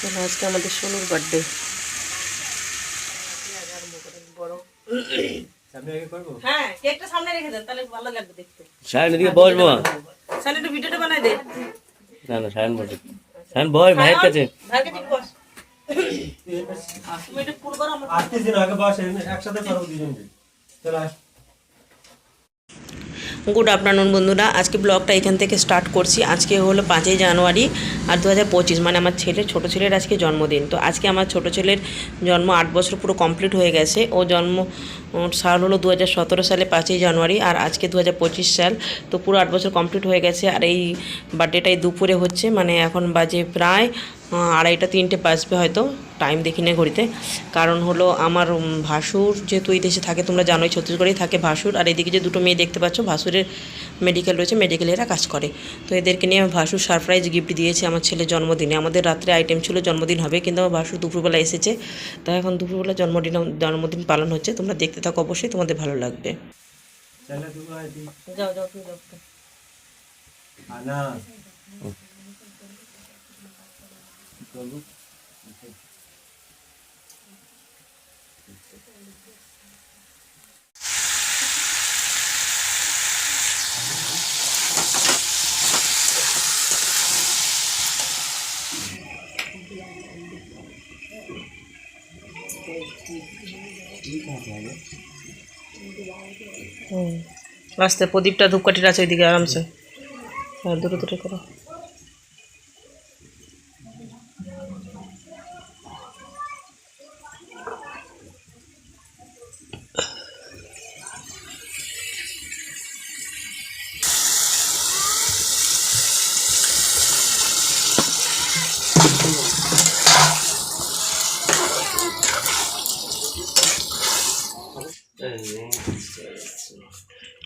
চলো আজকে আমাদের সোনুর বার্থডে হ্যাঁ কেকটা সামনে রেখে দেন তাহলে ভালো লাগবে দেখতে। সায়ন এদিকে বসবো সামনে একটু ভিডিওটা বানাই দে। না না সায়ন বসে। সায়ন বয় ভাইয়ের কাছে। ভাইকে ঠিক বস। তুমি একটু পুরো করো আমার। আসতেছি না আগে বসে একসাথে করব দুজনকে। চলো আস গুড আফটারনুন বন্ধুরা, আজকে ব্লগটা এখান থেকে স্টার্ট করছি। আজকে হলো পাঁচই জানুয়ারি আর দু হাজার পঁচিশ মানে আমার ছেলে, ছোটো ছেলের আজকে জন্মদিন। তো আজকে আমার ছোটো ছেলের জন্ম আট বছর পুরো কমপ্লিট হয়ে গেছে। ও জন্ম সাল হলো দু হাজার সতেরো সালে পাঁচই জানুয়ারি আর আজকে দু হাজার পঁচিশ সাল। তো পুরো আট বছর কমপ্লিট হয়ে গেছে আর এই বার্থডেটাই দুপুরে হচ্ছে মানে এখন বাজে প্রায় আড়াইটা তিনটে বাজবে হয়তো। টাইম দেখি না ঘড়িতে। কারণ হলো আমার ভাসুর যেহেতু এই দেশে থাকে তোমরা জানোই ছত্তিশগড়েই থাকে ভাসুর। আর এদিকে যে দুটো মেয়ে দেখতে পাচ্ছ ভাসুরের মেডিকেল রয়েছে মেডিকেলে এরা কাজ করে। তো এদেরকে নিয়ে আমার ভাসুর সারপ্রাইজ গিফট দিয়েছে আমার ছেলের জন্মদিনে। আমাদের রাত্রে আইটেম ছিল জন্মদিন হবে কিন্তু আমার ভাসুর দুপুরবেলা এসেছে। তাই এখন দুপুরবেলা জন্মদিন জন্মদিন পালন হচ্ছে। তোমরা দেখতে থাকো অবশ্যই তোমাদের ভালো লাগবে। যাও যাও তুমি যাও। আনা চলো আস্তে প্রদীপটা ধূপকাঠির আছে ওইদিকে আরামসে। হ্যাঁ দুটো দুটো করো।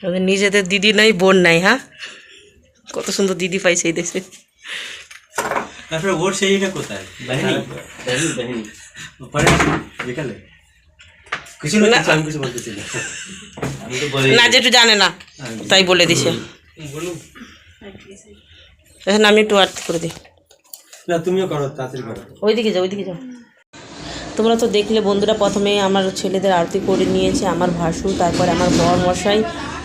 ওদের নিজেদের দিদি নাই বোন নাই হ্যাঁ? কত সুন্দর দিদি পাইছে এই দেশে। তারপরে ওর সেইটা কোথায়? বাহিনী। বাহিনী। বাহিনী পরে বিকালে। কিছু না আমি কিছু বলতেছি না। আমি তো বলি না যেটু জানে না তাই বলে দিছে। এখন আমি একটু আর্থ করে দিই। না তুমিও করো তাড়াতাড়ি করো। ওইদিকে যাও ওইদিকে যাও। তোমরা তো দেখলে বন্ধুরা, প্রথমে আমার ছেলেদের আরতি করে নিয়েছে, আমার ভাসু, তারপরে আমার বর মশাই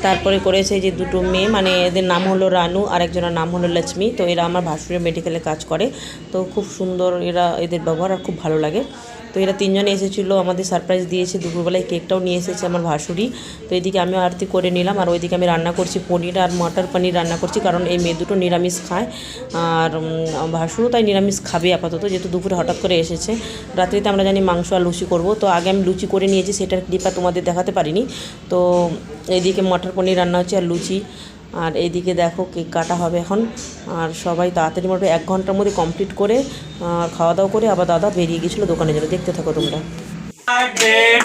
তারপরে করেছে যে দুটো মেয়ে মানে এদের নাম হলো রানু আর একজনের নাম হলো লক্ষ্মী, তো এরা আমার ভাসুরের মেডিকেলে কাজ করে। তো খুব সুন্দর এরা এদের ব্যবহার আর খুব ভালো লাগে। তো এরা তিনজনে এসেছিল, আমাদের সারপ্রাইজ দিয়েছে, দুপুরবেলায় কেকটাও নিয়ে এসেছে আমার ভাসুরি। তো এদিকে আমিও আরতি করে নিলাম, আর ওইদিকে আমি রান্না করছি পনির আর মটর পনির রান্না করছি, কারণ এই মেয়ে দুটো নিরামিষ খায়, আর ভাসুরও তাই নিরামিষ খাবে আপাতত, যেহেতু দুপুরে হঠাৎ করে এসেছে। রাত্রিতে আমরা জানি মাংস আর লুচি করব, তো আগে আমি লুচি করে নিয়েছি, সেটার ক্লিপটা তোমাদের দেখাতে পারিনি। তো এইদিকে মটর পনির রান্না হচ্ছে আর লুচি আর এইদিকে দেখো কেক কাটা হবে এখন। আর সবাই তাড়াতাড়ি মোটে এক ঘণ্টার মধ্যে কমপ্লিট করে আর খাওয়া দাওয়া করে আবার দাদা বেরিয়ে গেছিল দোকানে যাবে। দেখতে থাকো তোমরা।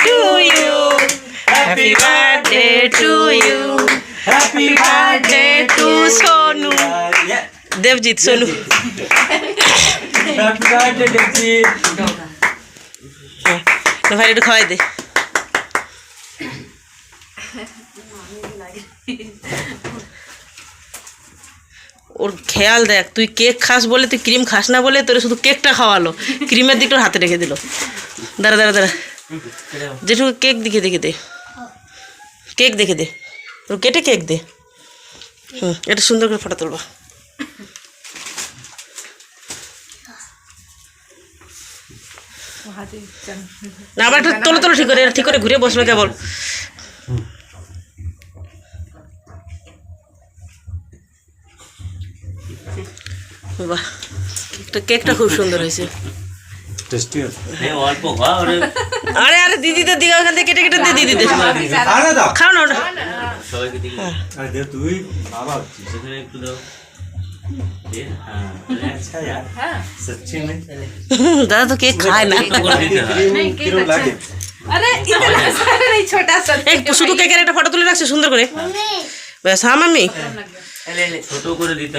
To you happy birthday to you happy birthday Sonu Debjit Sonu হ্যাঁ তো ভাই একটু খাওয়াই দে। ওর খেয়াল দেখ তুই কেক খাস বলে তুই ক্রিম খাস না বলে তোর শুধু কেকটা খাওয়ালো। ক্রিমের দিকটা হাতে রেখে দিল। দাঁড়া দাঁড়া দাঁড়া। যেটুকু কেক দেখে দেখে দে। কেক দেখে দে। ওর কেটে কেক দে। হুম এটা সুন্দর করে ফটো তুলবা। না আবার একটু তোলো তোলো ঠিক করে ঠিক করে ঘুরে বসবে কেবল। কেকটা খুব সুন্দর আরে দিদি ওখান থেকে কেটে কেটে দাদা তো কেক খায় না। শুধু কেকের একটা ফটো তুলে রাখছে সুন্দর করে। ব্যাস হ্যাঁ ছোট করে দিতে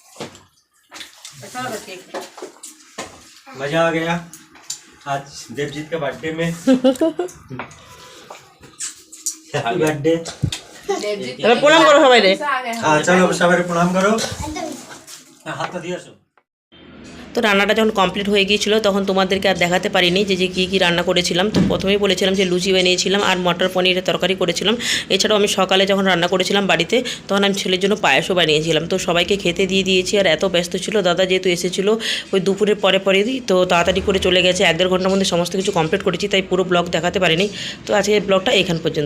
मज़ा आ गया आज देवजीत का बर्थडे में। बर्थडे प्रणाम करो सबाई हाँ, चलो सब प्रणाम करो। हाँ, हाथ तो दिया তো রান্নাটা যখন কমপ্লিট হয়ে গিয়েছিল, তখন তোমাদেরকে আর দেখাতে পারিনি যে যে কী কী রান্না করেছিলাম। তো প্রথমেই বলেছিলাম যে, লুচি বানিয়েছিলাম আর মটর পনিরের তরকারি করেছিলাম। এছাড়াও আমি সকালে যখন রান্না করেছিলাম বাড়িতে, তখন আমি ছেলের জন্য পায়েসও বানিয়েছিলাম। তো সবাইকে খেতে দিয়ে দিয়েছি আর এত ব্যস্ত ছিল। দাদা যেহেতু এসেছিল ওই দুপুরের পরে পরেই তো তাড়াতাড়ি করে চলে গেছে। এক দেড় ঘণ্টার মধ্যে সমস্ত কিছু কমপ্লিট করেছি, তাই পুরো ব্লগ দেখাতে পারিনি। তো আজকে ব্লগটা এখান পর্যন্ত।